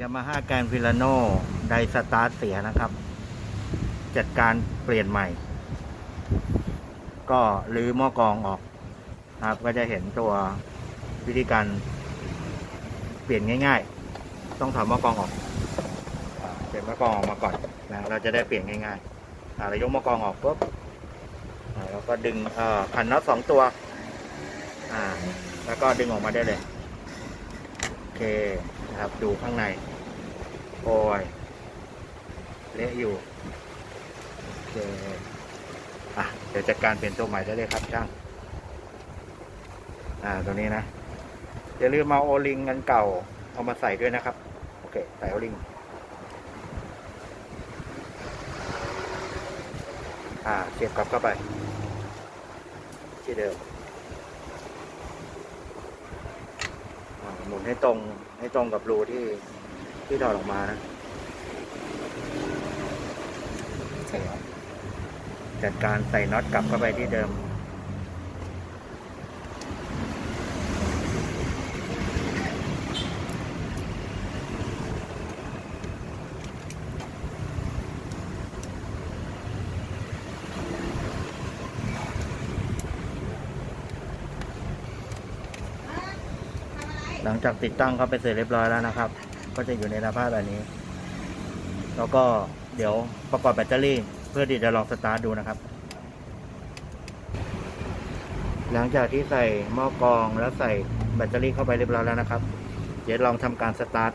ยามาฮ่าแกนฟิลาโนไดสตาร์เสียนะครับ จัดการเปลี่ยนใหม่ ก็รื้อหม้อกรองออกนะครับ ก็จะเห็นตัววิธีการเปลี่ยนง่าย ๆ ต้องถอดหม้อกรองออกเปลี่ยนหม้อกรองออกมาก่อนนะเราจะได้เปลี่ยนง่ายๆเรายกหม้อกรองออกปุ๊บอ่าเราก็ดึงเอ่อขันน็อตสองตัว อ่า แล้วก็ดึงออกมาได้เลย เคนะครับ ดูข้างในโอ้ยเละอยู่ โอเค อะ เดี๋ยวจัดการเปลี่ยนตัวใหม่ได้เลยครับช่าง อ่า ตัวนี้นะ อย่าลืมเอาโอลิงอันเก่า เอามาใส่ด้วยนะครับ โอเค ใส่โอลิง อ่า เสียบกลับเข้าไป ที่เดิม อ่าหมุน ให้ตรงให้ตรงกับรูที่ที่ถอดออกมานะจัดการใส่น็อตกลับเข้าไปที่เดิม หลังจากติดตั้งเข้าไปเสร็จเรียบร้อยแล้วนะครับ ก็จะอยู่ในสภาพแบบนี้ แล้วก็เดี๋ยวประกอบแบตเตอรี่ เพื่อที่จะลองสตาร์ทดูนะครับ หลังจากที่ใส่หม้อกรองแล้วใส่แบตเตอรี่เข้าไปเรียบร้อยแล้วนะครับ เดี๋ยวลองทำการสตาร์ท